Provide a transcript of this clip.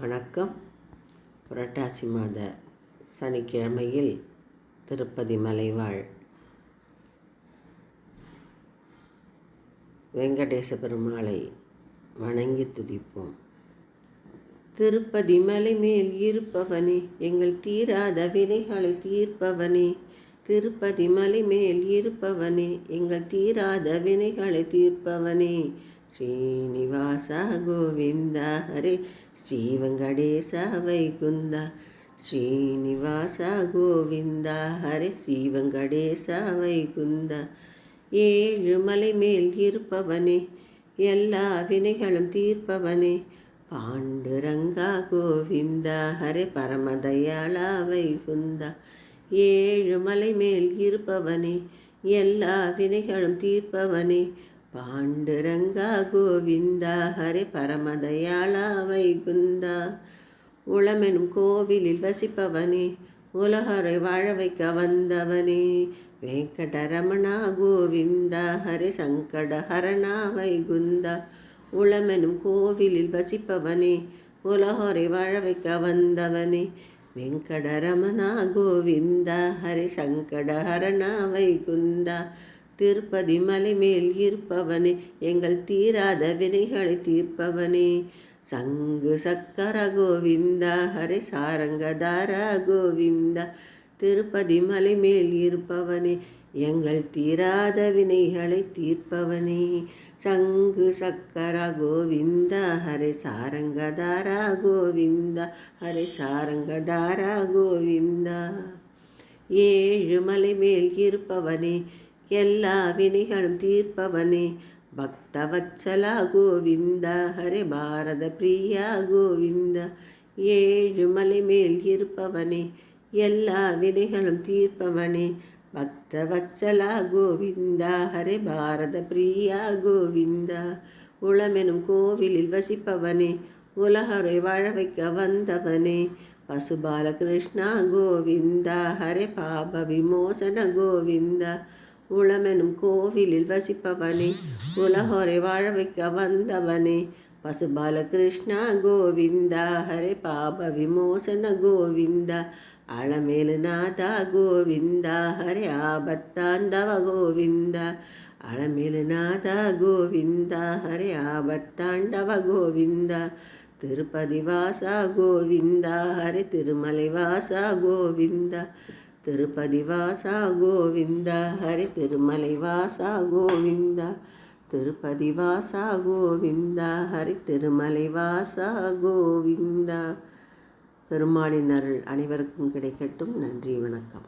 வணக்கம். புரட்டாசி மாத சனிக்கிழமையில் திருப்பதி மலைவாழ். வெங்கடேச பெருமாளை வணங்கி துதிப்போம். திருப்பதி மலை மேல் இருப்பவனே எங்கள் தீராத வினைகளை தீர்ப்பவனே. திருப்பதி மலை மேல் இருப்பவனே எங்கள் தீராத வினைகளை தீர்ப்பவனே. ಶ್ರೀನಿವಾಸ ಗೋವಿಂದ ಹರೇ ಶ್ರೀ ವೆಂಕಟೇಶ ವೈಕುಂದ ಶ್ರೀನಿವಾಸ ಗೋವಿಂದ ಹರೇ ಶ್ರೀ ವೆಂಕಟೇಶ வைகுந்த ஏழு மலை மேல் இருப்பவனே எல்லா வினைகளும் தீர்ப்பவனே பாண்டுரங்கா கோவிந்தா ஹரே பரமதயாளா வைகுந்தா ஏழு மலை மேல் இருப்பவனே எல்லா வினைகளும் தீர்ப்பவனே பாண்டுரங்கா கோவிந்தா ஹரி பரமதயாளா வைகுந்தா. உளமெனும் கோவிலில் வசிப்பவனே உலகரை வாழ வைக்க வந்தவனே. வெங்கடரமணா கோவிந்தா ஹரே சங்கடஹரணா வைகுந்தா. உளமெனும் கோவிலில் வசிப்பவனே உலகரை வாழ வைக்க வந்தவனே. வெங்கடரமணா கோவிந்தா ஹரி சங்கடஹரணா வைகுந்தா. திருப்பதி மலை மேல் இருப்பவனே எங்கள் தீராத வினைகளை தீர்ப்பவனே. சங்கு சக்கர கோவிந்தா ஹரே சாரங்கதார கோவிந்தா திருப்பதி மலை மேல் இருப்பவனே எங்கள் தீராத வினைகளை தீர்ப்பவனே. சங்கு சக்கர கோவிந்தா ஹரே சாரங்கதாரா கோவிந்தா ஹரே சாரங்கதாரா கோவிந்தா. ஏழு மலை மேல் இருப்பவனே எல்லா வினைகளும் தீர்ப்பவனே. பக்தவத்சலா கோவிந்த ஹரே பாரத பிரியா கோவிந்த ஏழு மலை மேல் இருப்பவனே. எல்லா வினைகளும் தீர்ப்பவனே. பக்தவத்சலா கோவிந்தா ஹரே பாரத பிரியா கோவிந்தா. உளமெனும் கோவிலில் வசிப்பவனே. உலகரை வாழ வைக்க வந்தவனே. பசுபால கிருஷ்ணா கோவிந்தா ஹரே பாப விமோசன கோவிந்தா. உளமெனும் கோவிலில் வசிப்பவனே உலகோரை வாழ வைக்க வந்தவனே. பசுபால கிருஷ்ணா கோவிந்தா ஹரே பாப விமோசன கோவிந்தா அளமேலு நாதா கோவிந்தா ஹரே ஆபத்தாண்டவ கோவிந்தா அளமேலு நாதா கோவிந்தா ஹரே ஆபத்தாண்டவ கோவிந்தா திருப்பதி வாசா கோவிந்தா ஹரே திருமலை வாசா கோவிந்தா திருப்பதி வாசா கோவிந்தா ஹரி திருமலை வாசா கோவிந்தா திருப்பதி வாசா கோவிந்தா ஹரி திருமலை வாசா கோவிந்தா. பெருமாளின் அருள் அனைவருக்கும் கிடைக்கட்டும். நன்றி வணக்கம்.